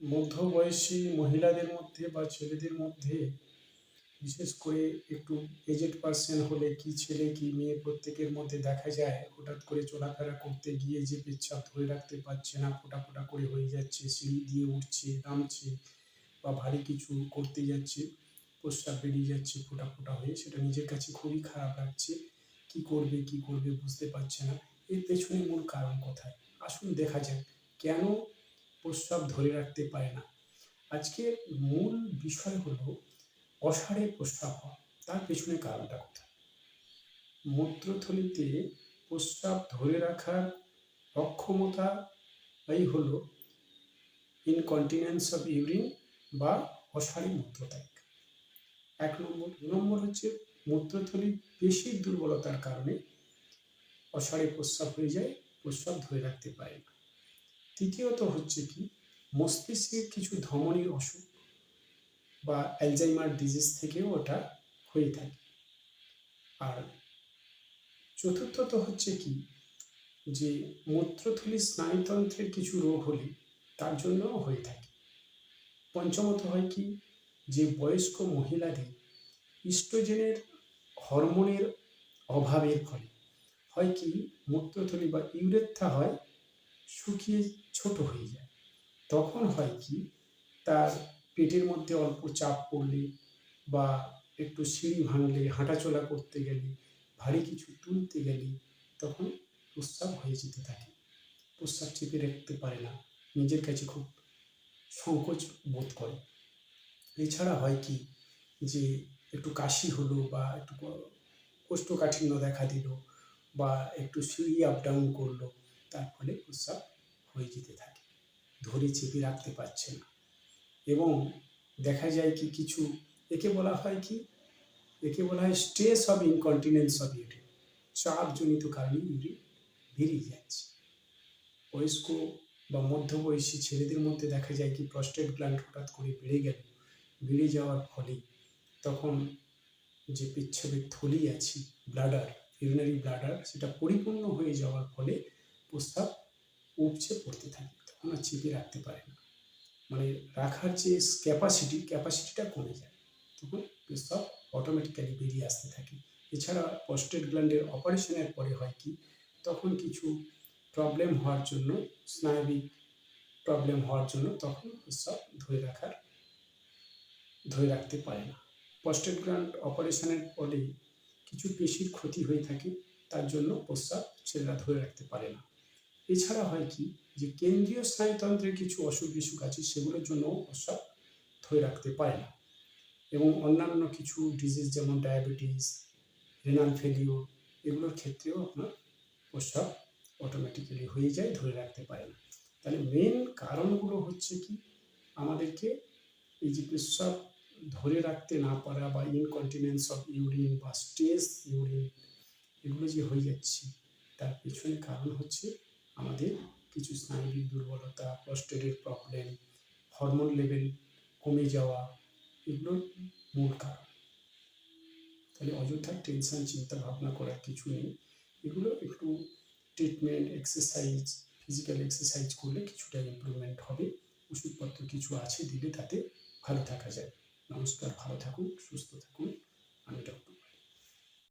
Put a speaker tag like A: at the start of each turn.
A: মধ্যবয়সী মহিলাদের মধ্যে বা ছেলেদের মধ্যে, বিশেষ করে একটু এজেড পার্সন হলে কি ছেলে কি মেয়ে প্রত্যেকের মধ্যে দেখা যায়, হঠাৎ করে চলাফেরা করতে গিয়ে যে পেচ্ছাপ ধরে রাখতে পারছে না, ফোটা ফোটা করে হয়ে যাচ্ছে, সিঁড়ি দিয়ে উঠছে, নামছে বা ভারী কিছু করতে যাচ্ছে প্রস্রাব বেরিয়ে যাচ্ছে, ফোটা ফোটা হয়ে, সেটা নিজের কাছে খুবই খারাপ লাগছে। কি করবে কি করবে বুঝতে পারছে না। এর পেছনে মূল কারণ কোথায়? আসুন দেখা যাক, কেন প্রস্রাব ধরে রাখতে পারে না। আজকের মূল বিষয় হলো অসাড়ে প্রস্রাব হওয়া। তার পেছনে কারণটা কোথায়? মূত্রথলিতে প্রস্রাব ধরে রাখার অক্ষমতা এই হলো ইনকন্টিনেন্স অফ ইউরিন বা অসাড়ে মূত্রত্যাগ। এক নম্বর। দু নম্বর হচ্ছে মূত্রথলির পেশির দুর্বলতার কারণে অসাড়ে প্রস্রাব হয়ে যায়, প্রস্রাব ধরে রাখতে পারে না। তৃতীয়ত হচ্ছে কি মস্তিষ্কের কিছু ধমনীর অসুখ বা অ্যালজাইমার ডিজিজ থেকেও ওটা হয়ে থাকে। আর চতুর্থত হচ্ছে কি, যে মূত্রথলি স্নায়ুতন্ত্রের কিছু রোগ হলে তার জন্যও হয়ে থাকে। পঞ্চমত হয় কি, যে বয়স্ক মহিলাদের ইস্ট্রোজেনের হরমোনের অভাবের ফলে হয় কি, মূত্রথলি বা ইউরেথা হয় শুকিয়ে ছোট হয়ে যায়। তখন হয় কি, তার পেটের মধ্যে অল্প চাপ পড়লে বা একটু সিঁড়ি ভাঙলে, হাঁটাচলা করতে গেলে, ভারী কিছু তুলতে গেলে তখন প্রস্রাব হয়ে যেতে থাকে। প্রস্রাব চেপে রাখতে পারে না, নিজের কাছে খুব সংকোচ বোধ করে। এছাড়া হয় কি, যে একটু কাশি হলো বা একটু কোষ্ঠকাঠিন্য দেখা দিল বা একটু সিঁড়ি আপ ডাউন করল, তার ফলে প্রস্রাব হয়ে যেতে থাকে। ধরে চেপে রাখতে পারছে না। এবং দেখা যায় কি কিছু, একে বলা হয় কি, একে বলা হয় stress of incontinence of urine চাপজনিত কারণে ইউরিন বেরিয়ে যাচ্ছে। বয়স্ক বা মধ্যবয়সী ছেলেদের মধ্যে দেখা যায় কি প্রস্টেট গ্ল্যান্ড হঠাৎ করে বেড়ে গেল, বেড়ে যাওয়ার ফলে তখন যে পেচ্ছাপের থলি আছে ব্লাডার ইউরিনারি ব্লাডার সেটা পরিপূর্ণ হয়ে যাওয়ার ফলে প্রস্তাব উপচে পড়তে থাকে তখন আর চেপে রাখতে পারে না। মানে রাখার যে ক্যাপাসিটি ক্যাপাসিটিটা কমে যায়। তখন প্রস্তাব অটোমেটিক্যালি বেরিয়ে আসতে থাকে। এছাড়া প্রস্টেট গ্ল্যান্ডের অপারেশনের পরে হয় কি, তখন কিছু প্রবলেম হওয়ার জন্য, স্নায়বিক প্রবলেম হওয়ার জন্য তখন প্রস্রাব ধরে রাখার, ধরে রাখতে পারে না। প্রস্টেট গ্ল্যান্ড অপারেশনের ফলে কিছু পেশির ক্ষতি হয়ে থাকে, তার জন্য প্রস্রাব ছেলেরা ধরে রাখতে পারে না। এছাড়া হয় কি যে কেন্দ্রীয় স্নায়ুতন্ত্রের কিছু অসুখ বিসুখ আছে, সেগুলোর জন্য প্রস্রাব ধরে রাখতে পারে না। এবং অন্যান্য কিছু ডিজিজ যেমন ডায়াবেটিস রেনাল ফেলিওর এগুলোর ক্ষেত্রেও আপনার প্রস্রাব অটোমেটিক্যালি হয়ে যায়, ধরে রাখতে পারে না। তাহলে মেন কারণগুলো হচ্ছে কি? আমাদেরকে এই যে প্রস্রাব ধরে রাখতে না পারা বা ইনকন্টিনেন্স অফ ইউরিন বা স্ট্রেস ইউরিন এগুলো যে হয়ে যাচ্ছে, তার পেছনে কারণ হচ্ছে আমাদের কিছু স্নায়বিক দুর্বলতা প্রস্টেটের প্রবলেম হরমোন লেভেল কমে যাওয়া, এগুলোর মূল কারণ। তাহলে অযথা টেনশন চিন্তা ভাবনা করার কিছু নেই। এগুলো একটু ট্রিটমেন্ট এক্সারসাইজ ফিজিক্যাল এক্সারসাইজ করলে কিছুটা ইমপ্রুভমেন্ট হবে। ওষুধপত্র কিছু আছে দিলে তাতে ভালো থাকা যায়। নমস্কার, ভালো থাকুন, সুস্থ থাকুন। আমি ডক্টর